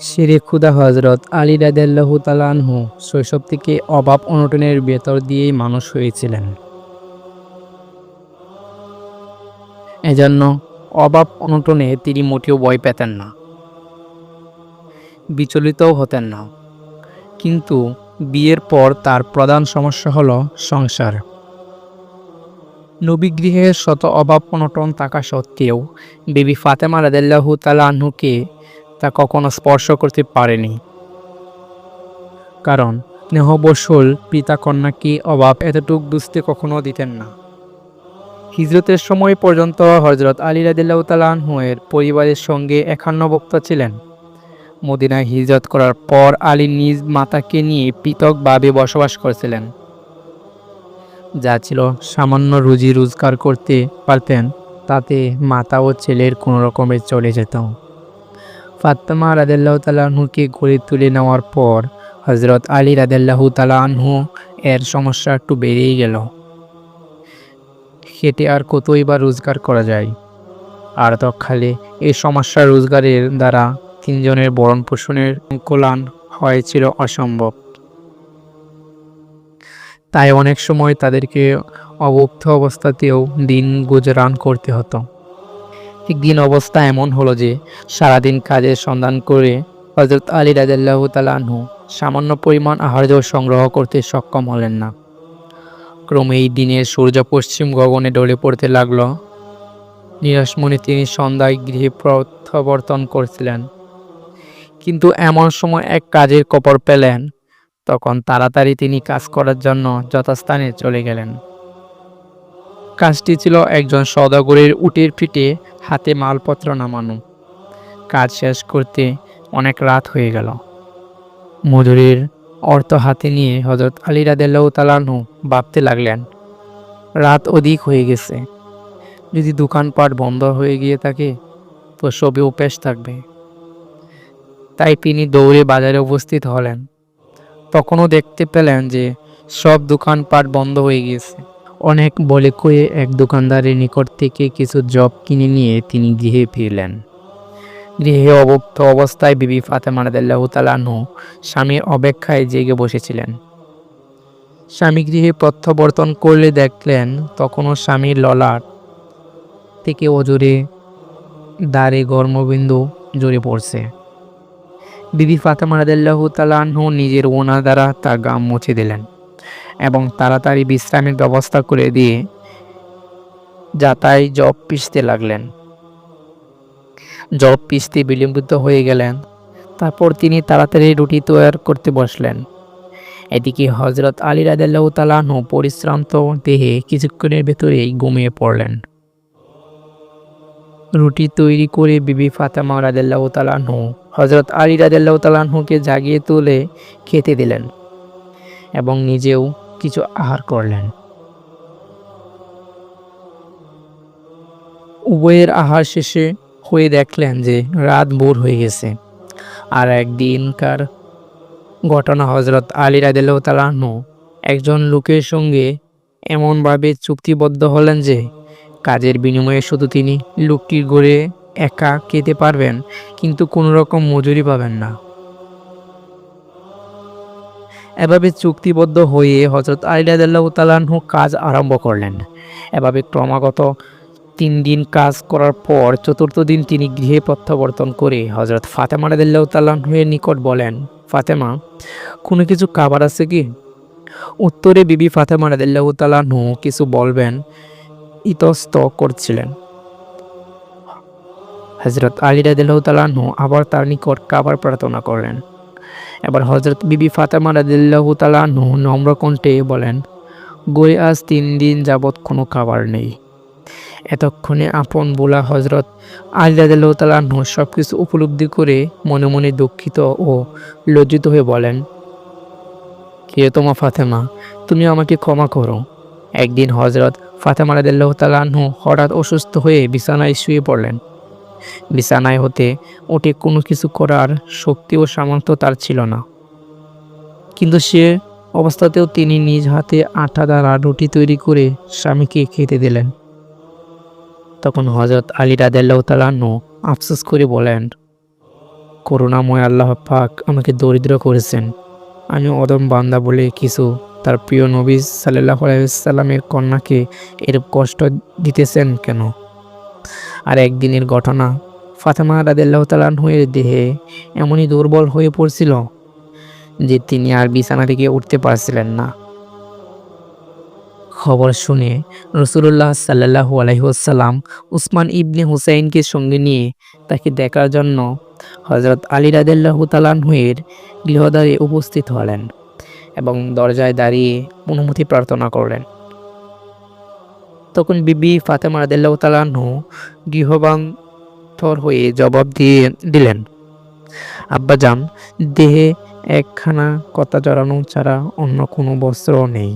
শেরে খুদা হজরত আলী রাদেল্লাহু তালানহু শৈশব থেকে অভাব অনটনের ভেতর দিয়েই মানুষ হয়েছিলেন। এজন্য অভাব অনটনে তিনি মোটেও ভয় পেতেন না। বিচলিতও হতেন না। কিন্তু বিয়ের পর তার প্রধান সমস্যা হলো সংসার। নবীগৃহে শত অভাব অনটন থাকা সত্ত্বেও বেবি ফাতেমা রাদেল্লাহু তালাহুকে তা কখনো স্পর্শ করতে পারেনি। কারণ স্নেহবসুল পিতা কন্যাকে অভাব এতটুক বুঝতে কখনো দিতেন না। হিজরতের সময় পর্যন্ত হজরত আলী রাদিল্লাহ তালাহুয়ের পরিবারের সঙ্গে একান্ন বক্তা ছিলেন। মদিনায় হিজরত করার পর আলী নিজ মাতাকে নিয়ে পৃথকভাবে বসবাস করছিলেন। যা ছিল সামান্য রুজি রোজগার করতে পারতেন, তাতে মাতা ও ছেলের কোনো রকমে চলে যেত। ফাত্তামা রাদেল্লাহ তালাহুকে গড়ে তুলে নেওয়ার পর হজরত আলী রাদেল্লাহু তালাহু এর সমস্যা একটু বেড়েই গেল। খেটে আর কতই বা রোজগার করা যায়? আর তৎকালে এই সমস্যা রোজগারের দ্বারা তিনজনের বরণ পোষণের কল্যাণ হয়েছিল অসম্ভব। তাই অনেক সময় তাদেরকে অবুক্ত অবস্থাতেও দিন গুজরান করতে হতো। একদিন অবস্থা এমন হলো যে সারাদিন কাজের সন্ধান করে হজরত আলী রাজাল্লাহ তালাহু সামান্য পরিমাণ আহার্য সংগ্রহ করতে সক্ষম হলেন না। ক্রমে এই দিনের সূর্য পশ্চিম গগনে ডলে পড়তে লাগল। নিরাশ তিনি সন্ধ্যায় গৃহে প্রত্যাবর্তন করছিলেন। কিন্তু এমন সময় এক কাজের কপর পেলেন, তখন তাড়াতাড়ি তিনি কাজ করার জন্য যথাস্থানে চলে গেলেন। কাজটি ছিল একজন সদাগরের উটের পিঠে হাতে মালপত্র নামানো। কাজ শেষ করতে অনেক রাত হয়ে গেল। মজুরির অর্থ হাতে নিয়ে হজরত আলী তালানহু ভাবতে লাগলেন, রাত অধিক হয়ে গেছে। যদি দোকানপাট বন্ধ হয়ে গিয়ে থাকে, তো সবে উপেশ থাকবে। তাই তিনি দৌড়ে বাজারে উপস্থিত হলেন। তখনও দেখতে পেলেন যে সব দোকানপাট বন্ধ হয়ে গিয়েছে। অনেক বলে কয়ে এক দোকানদারের নিকট থেকে কিছু জব কিনে নিয়ে তিনি গৃহে ফিরলেন। গৃহে অবক্ত অবস্থায় বিবি ফাতেমা রাদিয়াল্লাহু তালাহু স্বামীর অপেক্ষায় জেগে বসেছিলেন। স্বামী গৃহে প্রত্যাবর্তন করলে দেখলেন তখনও স্বামীর ললাট থেকে অজরে দাঁড়ে গর্মবিন্দু জড়ে পড়ছে। বিবি ফাতেমা রাদিয়াল্লাহু তালাহু নিজের ওনা দ্বারা তার গাম মুছে দিলেন। এবং তাড়াতাড়ি বিশ্রামের ব্যবস্থা করে দিয়ে যাতায় জব পিষতে লাগলেন। জব পিষতে বিলম্বিত হয়ে গেলেন। তারপর তিনি তাড়াতাড়ি রুটি তৈরি করতে বসলেন। এদিকে হজরত আলী রাদেল্লাহ তালাহু পরিশ্রান্ত দেহে কিছুক্ষণের ভেতরেই ঘুমিয়ে পড়লেন। রুটি তৈরি করে বিবি ফাতেমা রাদেল্লাহ তালাহু হজরত আলী রাদেল্লাহ তালাহুকে জাগিয়ে তুলে খেতে দিলেন। এবং নিজেও কিছু আহার করলেন। উভয়ের আহার শেষে হয়ে দেখলেন যে রাত ভোর হয়ে গেছে। আর একদিনকার ঘটনা হজরত আলী রাদেলাহ তালাহনু একজন লোকের সঙ্গে এমনভাবে চুক্তিবদ্ধ হলেন যে কাজের বিনিময়ে শুধু তিনি লোকটির গড়ে একা খেতে পারবেন, কিন্তু কোনো রকম মজুরি পাবেন না। এভাবে চুক্তিবদ্ধ হয়ে হজরত আলিদাল্লাহ তালাহু কাজ আরম্ভ করলেন। এভাবে ক্রমাগত তিন দিন কাজ করার পর চতুর্থ দিন তিনি গৃহে প্রত্যাবর্তন করে হজরত ফাতেমা রাদিল্লাহ নিকট বলেন, ফাতেমা, কোনো কিছু খাবার আছে কি? উত্তরে বিবি ফাতেমা রাদিল্লাহ তালাহু কিছু বলবেন, ইতস্ত করছিলেন। হজরত আলী রাদিল্লাহ তালাহু আবার তার নিকট খাবার প্রার্থনা করলেন। এবার হজরত বিবি ফাতেমা রাদিল্লাহ তালাহু নম্র কণ্ঠে বলেন, গড়ে আজ তিন দিন যাবৎ কোনো খাবার নেই। এতক্ষণে আপন বোলা হজরত আলিদাদুল্লাহ তালাহু সব কিছু উপলব্ধি করে মনে মনে দুঃখিত ও লজ্জিত হয়ে বলেন, কে তোমা ফাতেমা? তুমি আমাকে ক্ষমা করো। একদিন হজরত ফাতেমা রাদিল্লাহ তালাহু হঠাৎ অসুস্থ হয়ে বিছানায় শুয়ে পড়লেন। বিছানায় হতে ওঠে কোনো কিছু করার শক্তি ও সামর্থ্য তার ছিল না। কিন্তু সে অবস্থাতেও তিনি নিজ হাতে আটা দ্বারা রুটি তৈরি করে স্বামীকে খেতে দিলেন। তখন হজরত আলী রাদেল্লাহ তালান্ন আফসোস করে বলেন, করুণাময় আল্লাহ পাক আমাকে দরিদ্র করেছেন। আমি অদম বান্দা বলে কিছু তার প্রিয় নবী সাল্লাহ আলাইসাল্লামের কন্যাকে এর কষ্ট দিতেছেন কেন? আর একদিনের ঘটনা। ফাতেমা রাদিল্লাহ তালাহের দেহে এমনই দুর্বল হয়ে পড়ছিল যে তিনি আর বিছানা থেকে উঠতে পারছিলেন না। খবর শুনে রসুল্লাহ সাল্লাহু আলহিহাসাল্লাম উসমান ইবনে হুসাইনকে সঙ্গে নিয়ে তাকে দেখার জন্য হজরত আলী রাদেল্লাহু তালানহুয়ের গৃহদ্বারে উপস্থিত হলেন এবং দরজায় দাঁড়িয়ে অনুমতি প্রার্থনা করলেন। তখন বিবি ফাতেমা রাদেল্লাহ তালাহু গৃহবান্ধর হয়ে জবাব দিয়ে দিলেন আব্বাজান দেহে একখানা কথা জড়ানো ছাড়া অন্য কোনো বস্ত্র নেই।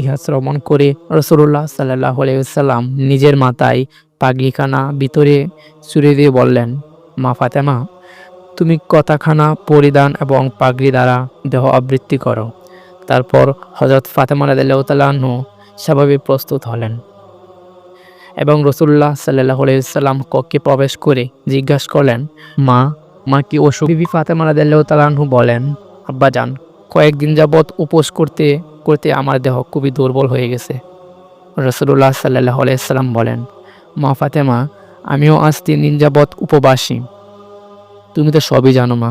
ইহা শ্রবণ করে রসুল্লাহ সাল্লাহ আলাইসাল্লাম নিজের মাথায় পাগলিখানা ভিতরে চুরি দিয়ে বললেন, মা ফাতেমা, তুমি কথাখানা, পরিধান এবং পাগড়ি দ্বারা দেহ আবৃত্তি করো। তারপর হজরত ফাতেমা রাদিল্লাহ স্বাভাবিক প্রস্তুত হলেন। এবং রসুল্লাহ সাল্লাহ আলাইসাল্লাম কক্ষে প্রবেশ করে জিজ্ঞাসা করলেন, মা মা কি অসুখ? বিবি ফাতেমা রাদিল্লাহ তাল্লাহ্ন বলেন, আব্বা যান কয়েকদিন যাবৎ উপোস করতে করতে আমার দেহ খুবই দুর্বল হয়ে গেছে। রসুল্লাহ সাল্লাহ আলাইসাল্লাম বলেন, মা ফাতেমা, আমিও আজ তিন দিন যাবৎ উপবাসী। তুমি তো সবই জানো, মা।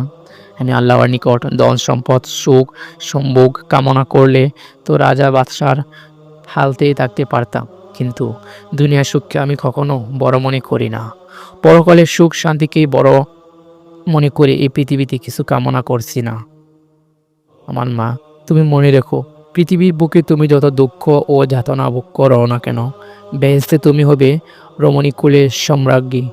আমি আল্লাহর নিকট ধন সম্পদ, সুখ, সম্ভোগ কামনা করলে তো রাজা বাদশার হালতেই থাকতে পারতাম, কিন্তু দুনিয়ার সুখকে আমি কখনো বড় মনে করি না। পরকালের সুখ শান্তিকেই বড় মনে করে এই পৃথিবীতে কিছু কামনা করছি না। আমার মা, তুমি মনে রেখো, পৃথিবীর বুকে তুমি যত দুঃখ ও যাতনা ভোগ করো না কেন বেহেস্তে তুমি হবে রমণীকুলের সম্রাজ্ঞী।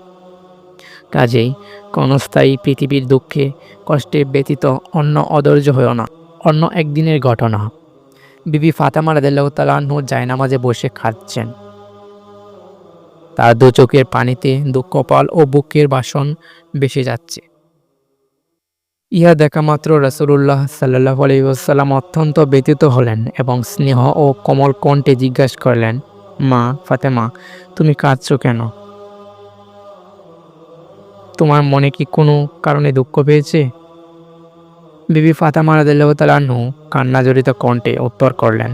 কাজেই ক্ষণস্থায়ী পৃথিবীর দুঃখে কষ্টে ব্যতীত অন্য অধৈর্য হয়েও না, অন্য একদিনের ঘটনা। বিবি ফাতামা রাদিল্লাহ তালাহু জায়নামাজে বসে খাচ্ছেন। তার দু চোখের পানিতে দুঃখপাল ও বুকের বাসন বেসে যাচ্ছে। ইহা দেখা মাত্র রসুল্লাহ সাল্লাহ আলাইসাল্লাম অত্যন্ত ব্যতীত হলেন এবং স্নেহ ও কোমল কণ্ঠে জিজ্ঞাসা করলেন, মা ফাতেমা, তুমি কাঁদছ কেন? তোমার মনে কি কোনো কারণে দুঃখ পেয়েছে? বিবি ফাতেমা রাদিল্লাহ তালাহু কান্নাজড়িত কণ্ঠে উত্তর করলেন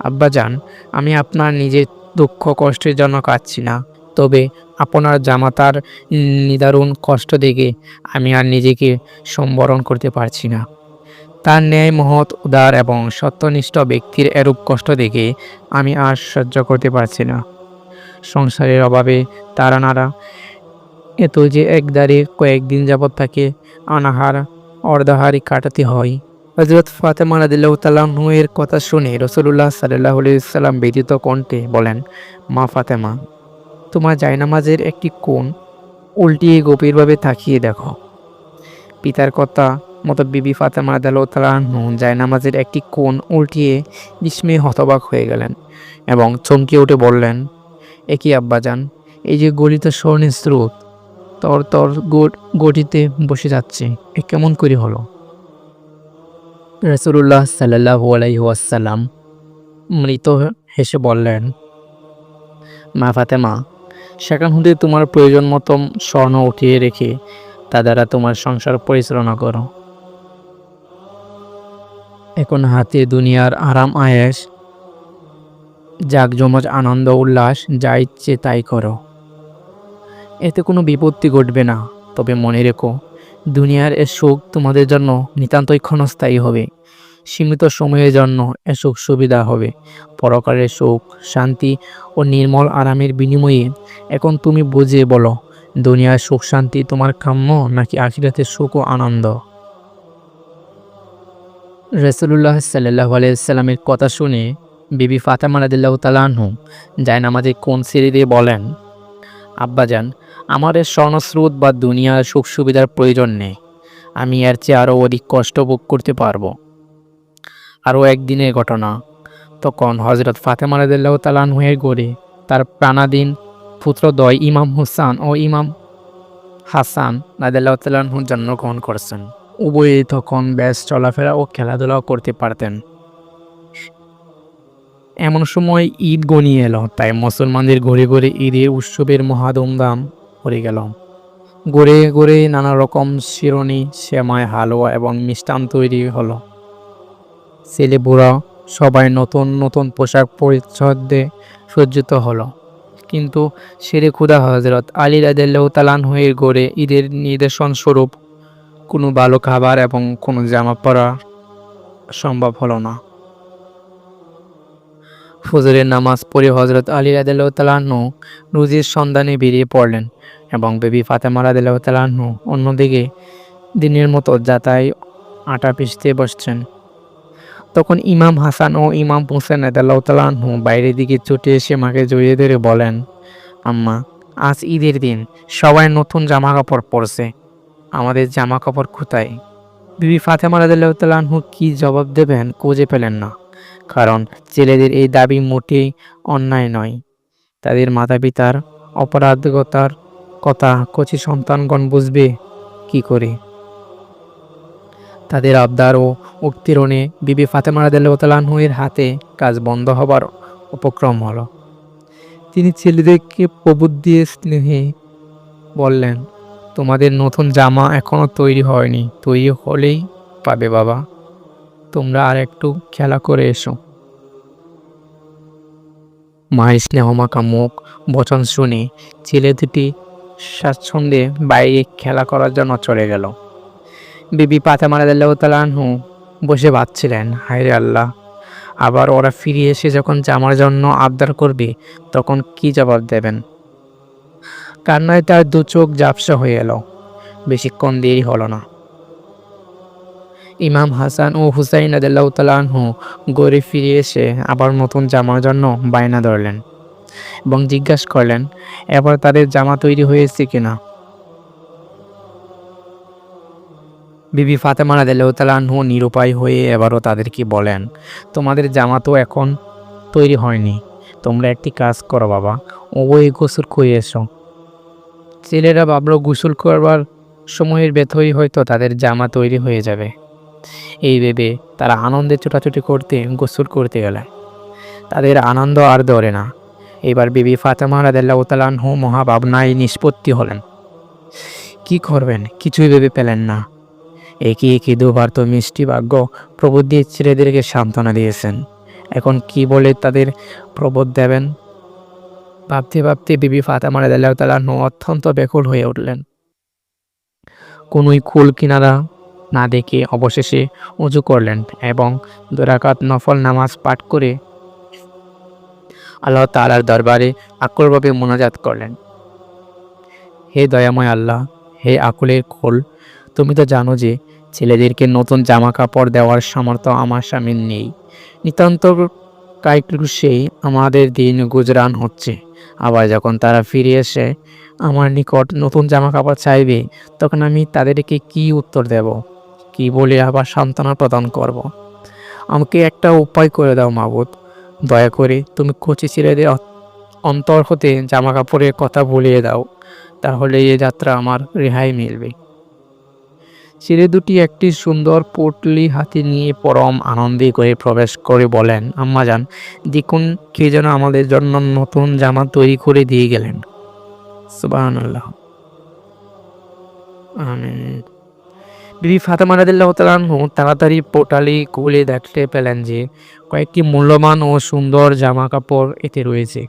আব্বাজান আমি আপনার নিজের দুঃখ কষ্টের জন্য কাঁদছি না। তবে আপনার জামাতার নিদারুণ কষ্ট দেখে আমি আর নিজেকে সম্বরণ করতে পারছি না। তার ন্যায় মহৎ, উদার এবং সত্যনিষ্ঠ ব্যক্তির এরূপ কষ্ট দেখে আমি আর সহ্য করতে পারছি না। সংসারের অভাবে তারা নারা এত যে একদারে কয়েকদিন যাবৎ থাকে, অনাহার অর্ধাহারি কাটাতে হয়। হজরত ফাতেমা রাদিল্লাহ তালাহু এর কথা শুনে রসুল্লাহ সাল্লাহ সাল্লাম ব্যতীত কণ্ঠে বলেন, মা ফাতেমা, তোমার জায়নামাজের একটি কোণ উল্টিয়ে গভীরভাবে তাকিয়ে দেখো। পিতার কথা মতো বিবি ফাতেমা রাদিল্লাহ তালাহু জায়নামাজের একটি কোণ উল্টিয়ে বিস্ময়ে হতবাক হয়ে গেলেন এবং চমকে উঠে বললেন একই আব্বাজান, এই যে গলিত স্বর্ণের স্রোত তর তর গটিতে বসে যাচ্ছে। এ কেমন করে হলো? রসুল্লাহ সাল্লাহ মৃত হেসে বললেন, মা ফাতেমা, সেখান হতে তোমার প্রয়োজন মতো স্বর্ণ উঠিয়ে রেখে তা দ্বারা তোমার সংসার পরিচালনা করো। এখন হাতে দুনিয়ার আরাম আয়েস জাকজমজ আনন্দ, উল্লাস, যা ইচ্ছে তাই করো। এতে কোনো বিপত্তি ঘটবে না। তবে মনে রেখো, দুনিয়ার এ সুখ তোমাদের জন্য নিতান্তই ক্ষণস্থায়ী হবে। সীমিত সময়ের জন্য এ সুখ সুবিধা হবে। পরকারের সুখ, শান্তি ও নির্মল আরামের বিনিময়ে এখন তুমি বুঝে বলো, দুনিয়ার সুখ, শান্তি তোমার কাম্য নাকি আখিরাতের সুখ ও আনন্দ? রসুল্লাহ সাল্লাহ আলাইসাল্লামের কথা শুনে বিবি ফাতেমা রাদিল্লাহ তালাহু জায়নামাজে কোন সিঁড়ি দিয়ে বলেন আব্বাজান, আমার এর স্বর্ণস্রোত বা দুনিয়ার সুখ সুবিধার প্রয়োজন নেই। আমি এর চেয়ে আরও অধিক কষ্ট ভোগ করতে পারব। আরও একদিনের ঘটনা। তখন হজরত ফাতেমা রাদিল্লাহ তালানহের গড়ে তার প্রাণাধীন পুত্রদ্বয় ইমাম হুসান ও ইমাম হাসান রাদিল্লাহ তালানহুর জন্মগ্রহণ করেছেন। উভয়ে তখন বেশ চলাফেরা ও খেলাধুলাও করতে পারতেন। এমন সময় ঈদ গনিয়ে এলো, তাই মুসলমানদের ঘরে ঘরে ঈদের উৎসবের মহাদমদাম পড়ে গেল। গড়ে গড়ে নানা রকম শিরনি সেমাই, হালুয়া এবং মিষ্টান তৈরি হলো। ছেলে বুড়া সবাই নতুন নতুন পোশাক পরিচ্ছদে সজ্জিত হলো। কিন্তু শেরে খুদা হজরত আলী রাদেল্লাহ হয়ে গড়ে ঈদের নির্দেশন স্বরূপ কোনো ভালো খাবার এবং কোনো জামা পরা সম্ভব হলো না। ফজরের নামাজ পড়ে হজরত আলী রাদেল্লাহ তালাহ্ন রুজির সন্ধানে বেরিয়ে পড়লেন এবং বেবি ফাতেমা রাদেল্লাহ তালাহ্ন অন্যদিকে দিনের মতো যাতায় আটা পিষতে বসছেন। তখন ইমাম হাসান ও ইমাম হোসেন রাদেল্লাহ তালাহ্ন বাইরের দিকে ছুটে এসে মাকে জড়িয়ে ধরে বলেন, আম্মা, আজ ঈদের দিন, সবাই নতুন জামা কাপড় পরছে। আমাদের জামা কাপড় কোথায়? বিবি ফাতেমা রাদিল্লাহু তাআলাহু কি জবাব দেবেন খুঁজে পেলেন না। কারণ ছেলেদের এই দাবি মোটেই অন্যায় নয়। তাদের মাতা পিতার অপরাধকতার কথা কচি সন্তানগণ বুঝবে কি করে? তাদের আবদার ও উত্তীরণে বিবি ফাতেমা রাদিল্লাহু তাআলাহু এর হাতে কাজ বন্ধ হবার উপক্রম হলো। তিনি ছেলেদেরকে প্রবোধ দিয়ে স্নেহে বললেন, তোমাদের নতুন জামা এখনও তৈরি হয়নি, তৈরি হলেই পাবে বাবা। তোমরা আর একটু খেলা করে এসো। মায়ের স্নেহমাখা মুখ বচন শুনে ছেলে দুটি স্বাচ্ছন্দ্যে বাইরে খেলা করার জন্য চলে গেল। বিবি পাতা মারা তালাহু বসে ভাবছিলেন, হায়রে আল্লাহ, আবার ওরা ফিরে এসে যখন জামার জন্য আবদার করবে, তখন কি জবাব দেবেন? কান্নায় তার দু চোখ ঝাপসা হয়ে এলো। বেশিক্ষণ দেরি হলো না। ইমাম হাসান ও হুসাইন আদাল্লাহ তালাহু গড়ে ফিরে এসে আবার নতুন জামার জন্য বায়না ধরলেন এবং জিজ্ঞাসা করলেন এবার তাদের জামা তৈরি হয়েছে কিনা? বিবি ফাতেমা রাদিল্লাহু তালাহু নিরুপায় হয়ে এবারও তাদেরকে বলেন, তোমাদের জামা তো এখন তৈরি হয়নি। তোমরা একটি কাজ করো বাবা ওই গোসল করে এসো। ছেলেরা ভাবলো, গোসল করবার সময়ের ব্যথই হয়তো তাদের জামা তৈরি হয়ে যাবে। এই ভেবে তারা আনন্দে ছোটাছুটি করতে, গোসল করতে গেলে। তাদের আনন্দ আর ধরে না। এবার বিবি ফাতেমা রাদিল্লাহু তালাহু মহাভাবনায় নিষ্পত্তি হলেন। কি করবেন? কিছুই ভেবে পেলেন না। একে একে দুবার তো মিষ্টি ভাগ্য প্রবোধ দিয়ে ছেলেদেরকে সান্ত্বনা দিয়েছেন। এখন কি বলে তাদের প্রবোধ দেবেন? ভাবতে ভাবতে বিবি ফাতেমা রাদিয়াল্লাহু তাআলা অত্যন্ত ব্যাকুল হয়ে উঠলেন। কোনোই কুল কিনারা না দেখে অবশেষে উঁচু করলেন এবং দুরাকাত নফল নামাজ পাঠ করে আল্লাহ তালার দরবারে আকুলভাবে মোনাজাত করলেন। হে দয়াময় আল্লাহ, হে আকুলের খোল, তুমি তো জানো যে ছেলেদেরকে নতুন জামা কাপড় দেওয়ার সামর্থ্য আমার স্বামীর নেই। নিতান্ত কাইক্লুসেই আমাদের দিন গুজরান হচ্ছে। আবার যখন তারা ফিরে এসে আমার নিকট নতুন জামা কাপড় চাইবে, তখন আমি তাদেরকে কি উত্তর দেব? কি বলে আবার সান্ত্বনা প্রদান করব। আমাকে একটা উপায় করে দাও মাবুদ। দয়া করে তুমি কচি ছেলেদের অন্তর হতে জামা কাপড়ের কথা বলিয়ে দাও, তাহলে এ যাত্রা আমার রেহাই মিলবে। ছেলে দুটি একটি সুন্দর পটলি হাতে নিয়ে পরম আনন্দে করে প্রবেশ করে বলেন আম্মাজান দেখুন কে যেন আমাদের জন্য নতুন জামা তৈরি করে দিয়ে গেলেন। আল্লাহ আমিন। বিবি ফাতেমা রাদিল্লাহ তালাহু তাড়াতাড়ি পোটালি খুলে দেখতে পেলেন যে কয়েকটি মূল্যবান ও সুন্দর জামা কাপড় এতে রয়েছে।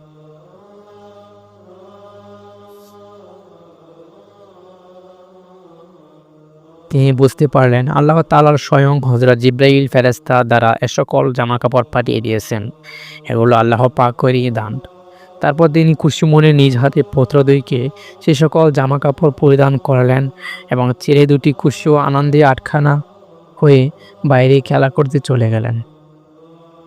তিনি বুঝতে পারলেন, আল্লাহ তালার স্বয়ং হজরত জিব্রাইল ফেরেস্তা দ্বারা এ সকল জামা কাপড় পাঠিয়ে দিয়েছেন। এগুলো আল্লাহ পাক করিয়ে দান। তারপর তিনি খুশি মনে নিজ হাতে পুত্রদ্বয়কে সে সকল জামা কাপড় পরিধান করালেন এবং ছেলে দুটি খুশি ও আনন্দে আটখানা হয়ে বাইরে খেলা করতে চলে গেলেন।